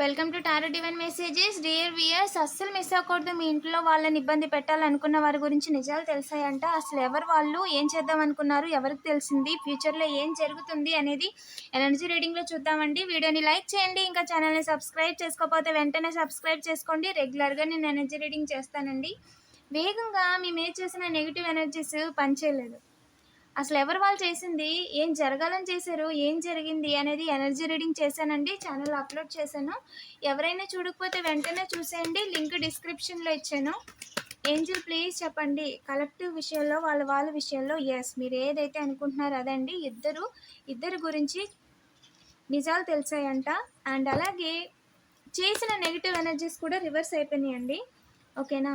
Welcome to tarot divine messages dear viewers అస్సలు miss అవ్వకూడదు. మీ ఇంట్లో వాళ్ళని ఇబ్బంది పెట్టాలనుకున్న వారి గురించి నిజాలు తెలిసాయంట. అసలు ఎవరు వాళ్ళు? ఏం చేద్దాం అనుకున్నారు? ఎవరికి తెలిసింది? ఫ్యూచర్లో ఏం జరుగుతుంది అనేది ఎనర్జీ రీడింగ్లో చూద్దామండి. వీడియోని లైక్ చేయండి. ఇంకా ఛానల్ని సబ్స్క్రైబ్ చేసుకోకపోతే వెంటనే సబ్స్క్రైబ్ చేసుకోండి. రెగ్యులర్గా నేను ఎనర్జీ రీడింగ్ చేస్తానండి. వేగంగా మేము ఏ చేసిన నెగిటివ్ ఎనర్జీస్ పనిచేయలేదు. అసలు ఎవరు వాళ్ళు చేసింది? ఏం జరగాలని చేశారు? ఏం జరిగింది? అనేది ఎనర్జీ రీడింగ్ చేశానండి. ఛానల్ అప్లోడ్ చేశాను. ఎవరైనా చూడకపోతే వెంటనే చూసేయండి. లింక్ డిస్క్రిప్షన్లో ఇచ్చాను. ఏంజిల్ ప్లీజ్ చెప్పండి. కలెక్టివ్ విషయంలో వాళ్ళ వాళ్ళ విషయంలో ఎస్ మీరు ఏదైతే అనుకుంటున్నారో అదండి. ఇద్దరు ఇద్దరు గురించి నిజాలు తెలిసాయంట. అండ్ అలాగే చేసిన నెగిటివ్ ఎనర్జీస్ కూడా రివర్స్ అయిపోయినాయండి. ఓకేనా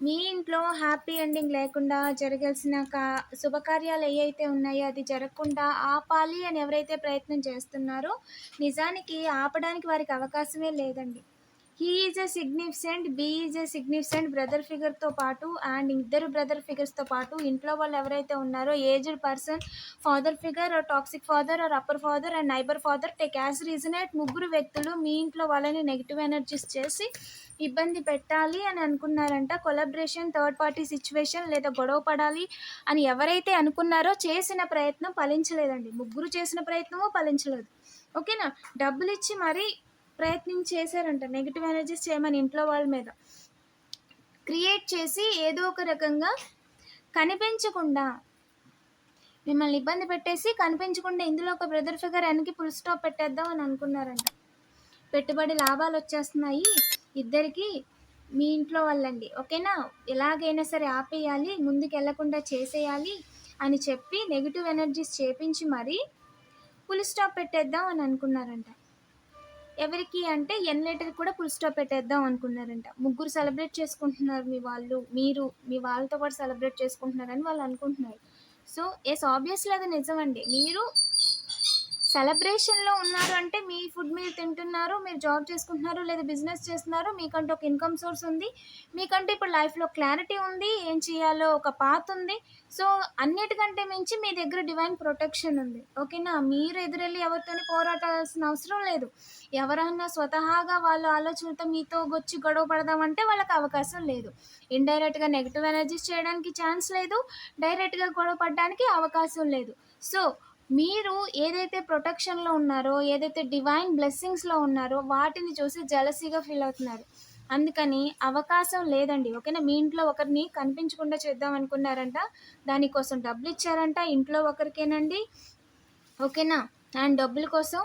మీ ఇంట్లో హ్యాపీ ఎండింగ్ లేకుండా జరగాల్సిన కా శుభకార్యాలు ఏవైతే ఉన్నాయో అది జరగకుండా ఆపాలి అని ఎవరైతే ప్రయత్నం చేస్తున్నారో నిజానికి ఆపడానికి వారికి అవకాశమే లేదండి. He is a significant B is a significant brother ఫిగర్తో పాటు అండ్ ఇద్దరు బ్రదర్ ఫిగర్స్తో పాటు ఇంట్లో వాళ్ళు ఎవరైతే ఉన్నారో aged person father figure or toxic father or upper father and neighbour father take as resonate ముగ్గురు వ్యక్తులు మీ ఇంట్లో వాళ్ళని నెగిటివ్ ఎనర్జీస్ చేసి ఇబ్బంది పెట్టాలి అని అనుకున్నారంట. కొలాబరేషన్ థర్డ్ పార్టీ సిచ్యువేషన్ లేదా గొడవ పడాలి అని ఎవరైతే అనుకున్నారో చేసిన ప్రయత్నం ఫలించలేదండి. ముగ్గురు చేసిన ప్రయత్నము ఫలించలేదు. ఓకేనా డబ్బులు ఇచ్చి మరీ ప్రయత్నం చేశారంట. నెగిటివ్ ఎనర్జీస్ చేయమని ఇంట్లో వాళ్ళ మీద. క్రియేట్ చేసి ఏదో ఒక రకంగా కనిపించకుండా మిమ్మల్ని ఇబ్బంది పెట్టేసి కనిపించకుండా ఇందులో ఒక బ్రదర్ ఫిగర్ వెనక్కి ఫుల్ స్టాప్ పెట్టేద్దాం అని అనుకున్నారంట. పెట్టుబడి లాభాలు వచ్చేస్తున్నాయి. ఇద్దరికి మీ ఇంట్లో వాళ్ళండి. ఓకేనా? ఎలాగైనా సరే ఆపేయాలి ముందుకు వెళ్ళకుండా చేసేయాలి అని చెప్పి నెగిటివ్ ఎనర్జీస్ చేపించి మరీ ఫుల్ స్టాప్ పెట్టేద్దాం అని అనుకున్నారంట. ఎవరికి అంటే ఎన్ లెటర్ కూడా ఫుల్ స్టాప్ పెట్టేద్దాం అనుకున్నారంట. ముగ్గురు సెలబ్రేట్ చేసుకుంటున్నారు మీ వాళ్ళు మీరు మీ వాళ్ళతో పాటు సెలబ్రేట్ చేసుకుంటున్నారని వాళ్ళు అనుకుంటున్నారు. సో ఎస్ ఆబ్వియస్లీ అది నిజమండి. మీరు సెలబ్రేషన్లో ఉన్నారు అంటే మీ ఫుడ్ మీరు తింటున్నారు మీరు జాబ్ చేసుకుంటున్నారు లేదా బిజినెస్ చేస్తున్నారు మీకంటూ ఒక ఇన్కమ్ సోర్స్ ఉంది. మీకంటే ఇప్పుడు లైఫ్లో క్లారిటీ ఉంది ఏం చేయాలో ఒక పాత్ ఉంది. సో అన్నిటికంటే మించి మీ దగ్గర డివైన్ ప్రొటెక్షన్ ఉంది. ఓకేనా మీరు ఎదురెళ్ళి ఎవరితోని పోరాటాల్సిన అవసరం లేదు. ఎవరన్నా స్వతహాగా వాళ్ళ ఆలోచనలతో మీతో వచ్చి గొడవ పడదామంటే వాళ్ళకి అవకాశం లేదు. ఇండైరెక్ట్గా నెగిటివ్ ఎనర్జీస్ చేయడానికి ఛాన్స్ లేదు. డైరెక్ట్గా గొడవ పడడానికి అవకాశం లేదు. సో మీరు ఏదైతే ప్రొటెక్షన్లో ఉన్నారో ఏదైతే డివైన్ బ్లెస్సింగ్స్లో ఉన్నారో వాటిని చూసి జలసీగా ఫీల్ అవుతున్నారు. అందుకని అవకాశం లేదండి. ఓకేనా? మీ ఇంట్లో ఒకరిని కనిపించకుండా చేద్దాం అనుకున్నారంట దానికోసం డబ్బులు ఇచ్చారంట ఇంట్లో ఒకరికేనండి. ఓకేనా? అండ్ డబ్బుల కోసం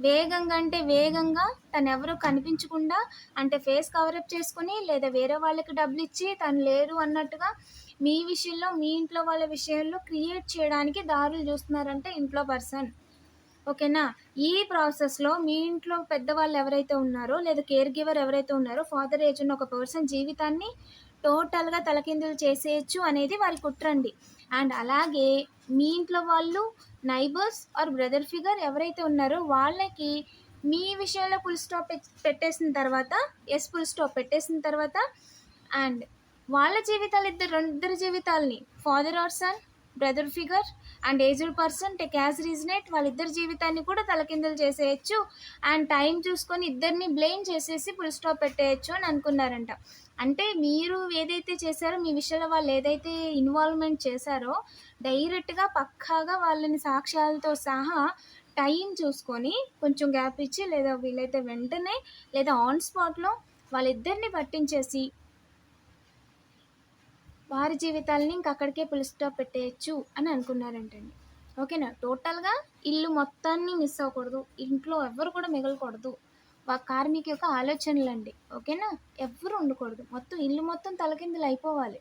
వేగంగా అంటే వేగంగా తను ఎవరు కనిపించకుండా అంటే ఫేస్ కవరప్ చేసుకుని లేదా వేరే వాళ్ళకి డబ్బులు ఇచ్చి తను లేరు అన్నట్టుగా మీ విషయంలో మీ ఇంట్లో వాళ్ళ విషయంలో క్రియేట్ చేయడానికి దారులు చూస్తున్నారంటే ఇంట్లో పర్సన్. ఓకేనా? ఈ ప్రాసెస్లో మీ ఇంట్లో పెద్దవాళ్ళు ఎవరైతే ఉన్నారో లేదా కేర్ గివర్ ఎవరైతే ఉన్నారో ఫాదర్ ఏజ్ ఉన్న ఒక పర్సన్ జీవితాన్ని టోటల్గా తలకిందులు చేసేయచ్చు అనేది వారి కుట్రండి. అండ్ అలాగే మీ ఇంట్లో వాళ్ళు నైబర్స్ ఆర్ బ్రదర్ ఫిగర్ ఎవరైతే ఉన్నారో వాళ్ళకి మీ విషయంలో ఫుల్ స్టాప్ పెట్టేసిన తర్వాత ఎస్ ఫుల్ స్టాప్ పెట్టేసిన తర్వాత అండ్ వాళ్ళ జీవితాలు ఇద్దరు ఇద్దరు జీవితాలని father or son brother figure and aged person take as resonate వాళ్ళిద్దరి జీవితాన్ని కూడా తలకిందలు చేసేయచ్చు అండ్ టైం చూసుకొని ఇద్దరిని బ్లేమ్ చేసేసి ఫుల్ స్టాప్ పెట్టేయచ్చు అని అనుకున్నారంట. అంటే మీరు ఏదైతే చేశారో మీ విషయంలో వాళ్ళు ఏదైతే ఇన్వాల్వ్మెంట్ చేశారో డైరెక్ట్గా పక్కాగా వాళ్ళని సాక్ష్యాలతో సహా టైం చూసుకొని కొంచెం గ్యాప్ ఇచ్చి లేదా వీలైతే వెంటనే లేదా ఆన్ స్పాట్లో వాళ్ళిద్దరిని పట్టించేసి వారి జీవితాలని ఇంక అక్కడికే పులిస్టాప్ పెట్టేయచ్చు అని అనుకున్నారంటండి. ఓకేనా? టోటల్గా ఇల్లు మొత్తాన్ని మిస్ అవ్వకూడదు. ఇంట్లో ఎవరు కూడా మిగలకూడదు. వా కార్మిక యొక్క ఆలోచనలు అండి ఓకేనా? ఎవరు ఉండకూడదు. మొత్తం ఇల్లు మొత్తం తలకిందులు అయిపోవాలి.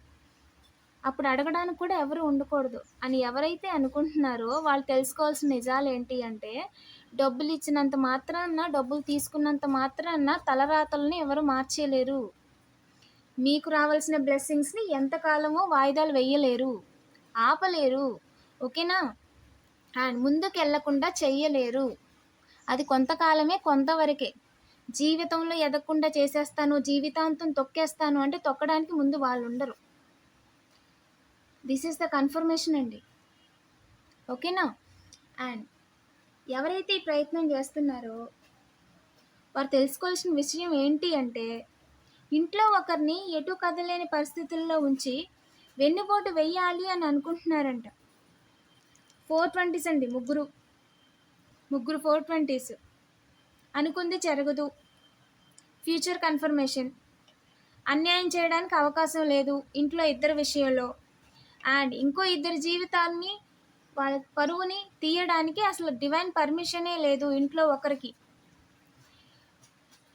అప్పుడు అడగడానికి కూడా ఎవరు ఉండకూడదు అని ఎవరైతే అనుకుంటున్నారో వాళ్ళు తెలుసుకోవాల్సిన నిజాలు ఏంటి అంటే డబ్బులు ఇచ్చినంత మాత్రాన డబ్బులు తీసుకున్నంత మాత్రాన తలరాతలని ఎవరు మార్చేయలేరు. మీకు రావాల్సిన బ్లెస్సింగ్స్ని ఎంతకాలమో వాయిదాలు వేయలేరు. ఆపలేరు. ఓకేనా? అండ్ ముందుకు వెళ్ళకుండా చెయ్యలేరు. అది కొంతకాలమే కొంతవరకే. జీవితంలో ఎదగకుండా చేసేస్తాను జీవితాంతం తొక్కేస్తాను అంటే తొక్కడానికి ముందు వాళ్ళు ఉండరు దిస్ ఈస్ ద కన్ఫర్మేషన్ అండి. ఓకేనా? అండ్ ఎవరైతే ఈ ప్రయత్నం చేస్తున్నారో వారు తెలుసుకోవాల్సిన విషయం ఏంటి అంటే ఇంట్లో ఒకరిని ఎటు కదలేని పరిస్థితుల్లో ఉంచి వెన్నుపోటు వెయ్యాలి అని అనుకుంటున్నారంట. ఫోర్ ట్వంటీస్ అండి ముగ్గురు. ముగ్గురు ఫోర్ ట్వంటీస్. అనుకుంది జరగదు. Future confirmation. అన్యాయం చేయడానికి అవకాశం లేదు ఇంట్లో ఇద్దరు విషయంలో. అండ్ ఇంకో ఇద్దరు జీవితాన్ని వాళ్ళ పరువుని తీయడానికి అసలు డివైన్ పర్మిషనే లేదు ఇంట్లో ఒకరికి.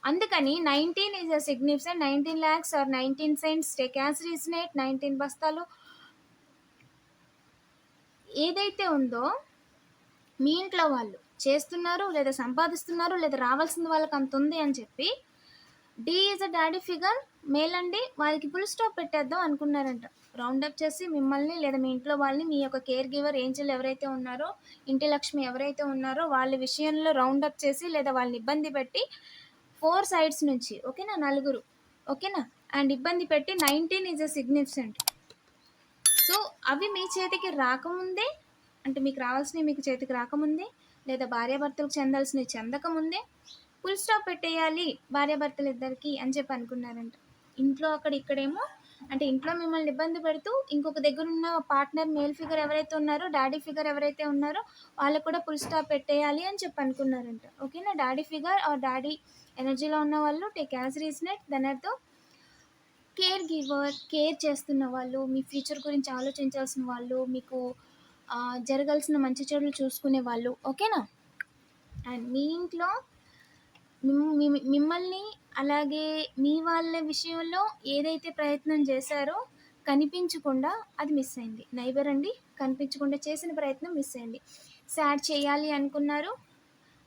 అందుకని nineteen is a significant nineteen lakhs or nineteen cents take as resonate nineteen బస్తాలు. ఏదైతే ఉందో మీ ఇంట్లో వాళ్ళు చేస్తున్నారు లేదా సంపాదిస్తున్నారు లేదా రావాల్సింది వాళ్ళకి అంత ఉంది అని చెప్పి D is a daddy figure male అండి వాళ్ళకి ఫుల్ స్టాప్ పెట్టేద్దాం అనుకున్నారంట. రౌండ్ అప్ చేసి మిమ్మల్ని లేదా మీ ఇంట్లో వాళ్ళని మీ యొక్క కేర్ గివర్ ఏంజల్ ఎవరైతే ఉన్నారో ఇంటి లక్ష్మి ఎవరైతే ఉన్నారో వాళ్ళ విషయంలో రౌండ్ అప్ చేసి లేదా వాళ్ళని ఇబ్బంది పెట్టి ఫోర్ సైడ్స్ నుంచి ఓకేనా నలుగురు ఓకేనా? అండ్ ఇబ్బంది పెట్టి nineteen is a significant so అవి మీ చేతికి రాకముందే అంటే మీకు రావాల్సినవి మీకు చేతికి రాకముందే లేదా భార్యాభర్తలకు చెందాల్సినవి చెందకముందే ఫుల్ స్టాప్ పెట్టేయాలి భార్యాభర్తలు ఇద్దరికి అని చెప్పి అనుకున్నారంట. ఇంట్లో అక్కడ ఇక్కడేమో అంటే ఇంట్లో మిమ్మల్ని ఇబ్బంది పెడుతూ ఇంకొక దగ్గర ఉన్న పార్ట్నర్ మేల్ ఫిగర్ ఎవరైతే ఉన్నారో డాడీ ఫిగర్ ఎవరైతే ఉన్నారో వాళ్ళకు కూడా ఫుల్ స్టాప్ పెట్టేయాలి అని చెప్పి అనుకున్నారంట. ఓకేనా? డాడీ ఫిగర్ ఆర్ డాడీ ఎనర్జీలో ఉన్న వాళ్ళు టేక్ యాజ్ రీజనెట్ దెన్ అర్థం కేర్ గివర్ కేర్ చేస్తున్న వాళ్ళు మీ ఫ్యూచర్ గురించి ఆలోచించాల్సిన వాళ్ళు మీకు జరగాల్సిన మంచి చెడులు చూసుకునే వాళ్ళు. ఓకేనా? అండ్ మీ ఇంట్లో మిమ్- మిమ్- మిమ్మల్ని అలాగే మీ వాళ్ళ విషయంలో ఏదైతే ప్రయత్నం చేశారో కనిపించకుండా అది మిస్ అయింది. నైబర్ అండి కనిపించకుండా చేసిన ప్రయత్నం మిస్ అయింది. సాడ్ చేయాలి అనుకున్నారు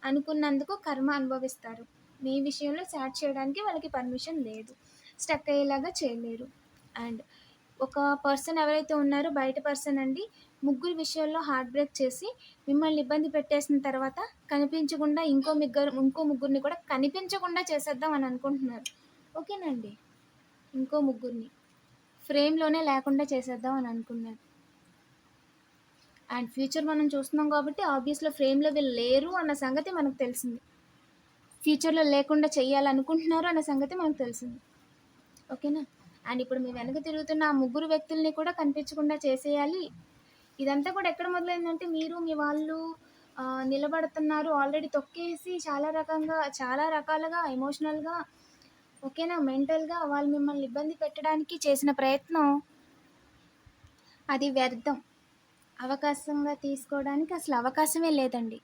అనుకున్నందుకు కర్మ అనుభవిస్తారు. మీ విషయంలో సాడ్ చేయడానికి వాళ్ళకి పర్మిషన్ లేదు. స్టక్ అయ్యేలాగా చేయలేరు. అండ్ ఒక పర్సన్ ఎవరైతే ఉన్నారో బయట పర్సన్ అండి ముగ్గురు విషయాల్లో హార్ట్ బ్రేక్ చేసి మిమ్మల్ని ఇబ్బంది పెట్టేసిన తర్వాత కనిపించకుండా ఇంకో ముగ్గురు ఇంకో ముగ్గురిని కూడా కనిపించకుండా చేసేద్దాం అని అనుకుంటున్నారు. ఓకేనండి ఇంకో ముగ్గురిని. ఫ్రేమ్లోనే లేకుండా చేసేద్దాం అని అనుకున్నారు. అండ్ ఫ్యూచర్ మనం చూస్తున్నాం కాబట్టి ఆబ్వియస్లో ఫ్రేమ్లో వీళ్ళు లేరు అన్న సంగతి మనకు తెలిసింది. ఫ్యూచర్లో లేకుండా చేయాలనుకుంటున్నారు అన్న సంగతి మనకు తెలిసింది. ఓకేనా? అండ్ ఇప్పుడు మీ వెనక తిరుగుతున్న ఆ ముగ్గురు వ్యక్తుల్ని కూడా కనిపించకుండా చేసేయాలి. ఇదంతా కూడా ఎక్కడ మొదలైందంటే మీరు మీ వాళ్ళు నిలబడుతున్నారు. ఆల్రెడీ తొక్కేసి చాలా రకంగా చాలా రకాలుగా ఎమోషనల్గా ఓకేనా? మెంటల్గా వాళ్ళు మిమ్మల్ని ఇబ్బంది పెట్టడానికి చేసిన ప్రయత్నం అది వ్యర్థం. అవకాశంగా తీసుకోవడానికి అసలు అవకాశమే లేదండి.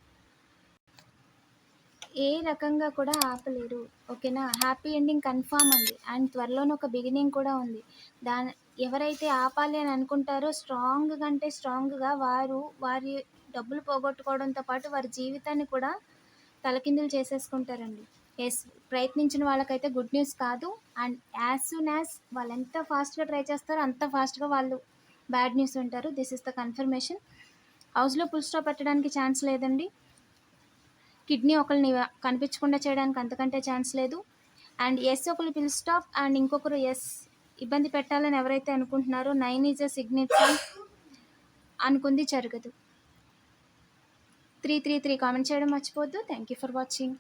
ఏ రకంగా కూడా ఆపలేరు. ఓకేనా? హ్యాపీ ఎండింగ్ కన్ఫామ్ అండి. అండ్ త్వరలోనే ఒక బిగినింగ్ కూడా ఉంది. దాని ఎవరైతే ఆపాలి అని అనుకుంటారో స్ట్రాంగ్ కంటే స్ట్రాంగ్గా వారు వారి డబ్బులు పోగొట్టుకోవడంతో పాటు వారి జీవితాన్ని కూడా తలకిందులు చేసేసుకుంటారండి. ఎస్ ప్రయత్నించిన వాళ్ళకైతే గుడ్ న్యూస్ కాదు. అండ్ యాజ్ సూన్ యాజ్ వాళ్ళు ఎంత ఫాస్ట్గా ట్రై చేస్తారో అంత ఫాస్ట్గా వాళ్ళు బ్యాడ్ న్యూస్ ఉంటారు దిస్ ఇస్ ద కన్ఫర్మేషన్ హౌస్లో ఫుల్ స్టాప్ పెట్టడానికి ఛాన్స్ లేదండి. కిడ్నీ ఒకరిని కనిపించకుండా చేయడానికి అంతకంటే ఛాన్స్ లేదు. అండ్ ఎస్ ఒకరు పిల్ స్టాప్ అండ్ ఇంకొకరు ఎస్ ఇబ్బంది పెట్టాలని ఎవరైతే అనుకుంటున్నారో నైన్ ఈజ్ అ సిగ్నేచర్ అనుకుంది జరగదు. త్రీ త్రీ త్రీ కామెంట్ చేయడం మర్చిపోద్దు థ్యాంక్ యూ ఫర్ వాచింగ్